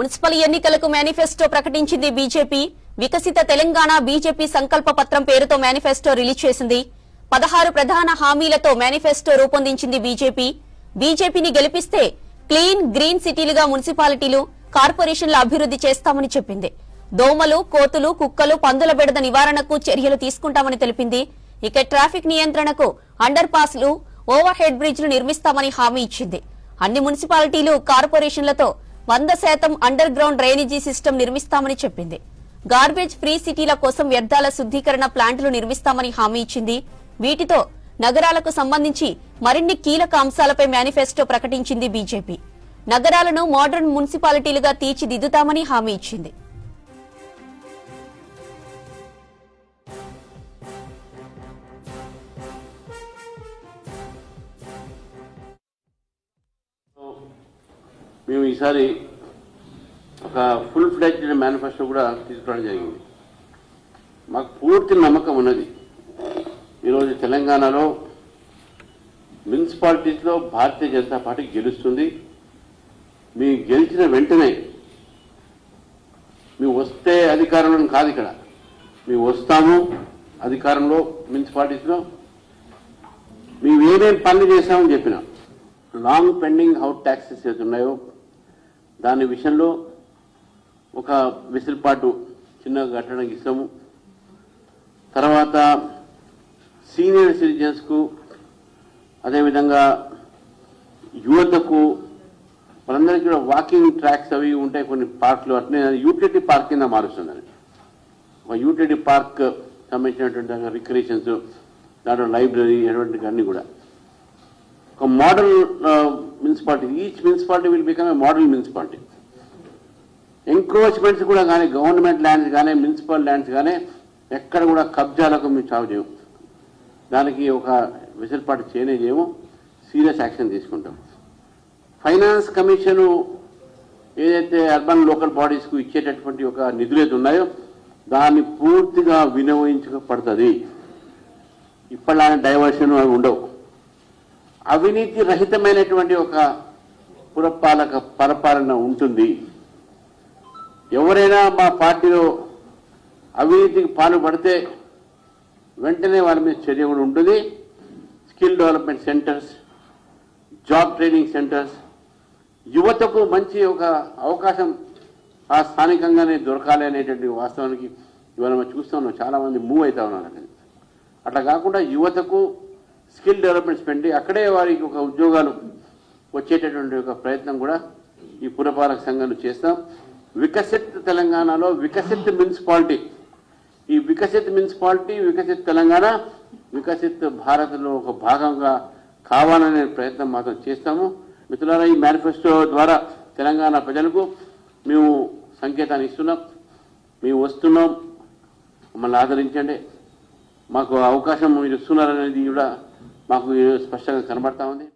Municipal ఎన్నికలకు manifesto ప్రకటించింది BJP. వికసిత తెలంగాణ బీజేపీ సంకల్ప పత్రం పేరుతో మేనిఫెస్టో రిలీజ్ చేసింది. పదహారు ప్రధాన హామీలతో మేనిఫెస్టో రూపొందించింది బీజేపీ. బీజేపీని గెలిపిస్తే క్లీన్ గ్రీన్ సిటీలుగా మున్సిపాలిటీలు కార్పొరేషన్ల అభివృద్ధి చేస్తామని చెప్పింది. దోమలు కోతులు కుక్కలు పందుల బెడద నివారణకు చర్యలు తీసుకుంటామని తెలిపింది. ఇక ట్రాఫిక్ నియంత్రణకు అండర్ పాస్లు ఓవర్ హెడ్ బ్రిడ్జ్లు నిర్మిస్తామని హామీ ఇచ్చింది. అన్ని మున్సిపాలిటీలు కార్పొరేషన్లతో వంద శాతం అండర్ గ్రౌండ్ డ్రైనేజీ సిస్టమ్ నిర్మిస్తామని చెప్పింది. గార్బేజ్ ఫ్రీ సిటీల కోసం వ్యర్థాల శుద్ధీకరణ ప్లాంట్లు నిర్మిస్తామని హామీ ఇచ్చింది. వీటితో నగరాలకు సంబంధించి మరిన్ని కీలక అంశాలపై మేనిఫెస్టో ప్రకటించింది బీజేపీ. నగరాలను మోడర్న్ మున్సిపాలిటీలుగా తీర్చిదిద్దుతామని హామీ ఇచ్చింది. మేము ఈసారి ఒక ఫుల్ ఫ్లెడ్జ్డ్ మేనిఫెస్టో కూడా తీసుకురావడం జరిగింది. మాకు పూర్తి నమ్మకం ఉన్నది. ఈరోజు తెలంగాణలో మున్సిపాలిటీస్లో భారతీయ జనతా పార్టీ గెలుస్తుంది. మీ గెలిచిన వెంటనే మీ వస్తే అధికారంలో కాదు ఇక్కడ. మేము వస్తాము అధికారంలో మున్సిపాలిటీస్లో. మేము ఏమేమి పనులు చేశామని చెప్పినాం. లాంగ్ పెండింగ్ హౌట్ ట్యాక్సెస్ ఏదైతే ఉన్నాయో దాని విషయంలో ఒక వెసులుబాటు చిన్నగా కట్టడానికి ఇస్తాము తర్వాత సీనియర్ సిటిజన్స్కు అదేవిధంగా యువతకు వాళ్ళందరికీ కూడా వాకింగ్ ట్రాక్స్ అవి ఉంటాయి కొన్ని పార్కులు. అట్లే యూటిలిటీ పార్క్ కింద మారుస్తుందని ఒక యూటిలిటీ పార్క్ సంబంధించినటువంటి రిక్రియేషన్స్ దాంట్లో లైబ్రరీ అటువంటి అన్నీ కూడా. ఒక model municipality each municipality will become a model municipality encroachments కూడా కానీ గవర్నమెంట్ ల్యాండ్స్ కానీ మున్సిపల్ ల్యాండ్స్ కానీ ఎక్కడ కూడా కబ్జాలకు మేము చావు చేయము. దానికి ఒక వెసులుబాటు చేయనే చేయము. సీరియస్ యాక్షన్ తీసుకుంటాం ఫైనాన్స్ కమిషను ఏదైతే అర్బన్ లోకల్ బాడీస్కు ఇచ్చేటటువంటి ఒక నిధులు అయితే ఉన్నాయో దాన్ని పూర్తిగా వినియోగించబడుతుంది ఇప్పటిలానే డైవర్షన్ అవి ఉండవు. అవినీతి రహితమైనటువంటి ఒక పురపాలక పరపాలన ఉంటుంది. ఎవరైనా మా పార్టీలో అవినీతికి పాల్పడితే వెంటనే వాళ్ళ మీద చర్య కూడా ఉంటుంది. Skill development centres job training centres యువతకు మంచి ఒక అవకాశం ఆ స్థానికంగానే దొరకాలి అనేటువంటి వాస్తవానికి ఇవాళ మనం చూస్తున్నాం. చాలామంది మూవ్ అవుతా ఉన్నారు అట్లా కాకుండా యువతకు స్కిల్ డెవలప్మెంట్స్ పెట్టి అక్కడే వారికి ఒక ఉద్యోగాలు వచ్చేటటువంటి ఒక ప్రయత్నం కూడా ఈ పురపాలక సంఘంలో చేస్తాం. వికసిత్ తెలంగాణలో వికసిత్ మున్సిపాలిటీ. ఈ వికసిత్ మున్సిపాలిటీ వికసిత్ తెలంగాణ వికసిత్ భారత్లో ఒక భాగంగా కావాలనే ప్రయత్నం మాత్రం చేస్తాము. మిత్రులారా ఈ మేనిఫెస్టో ద్వారా తెలంగాణ ప్రజలకు మేము సంకేతాన్ని ఇస్తున్నాం. మేము వస్తున్నాం. మమ్మల్ని ఆదరించండి. మాకు అవకాశం మీరు ఇస్తున్నారనేది కూడా మాకు స్పష్టంగా కనబడతా ఉంది.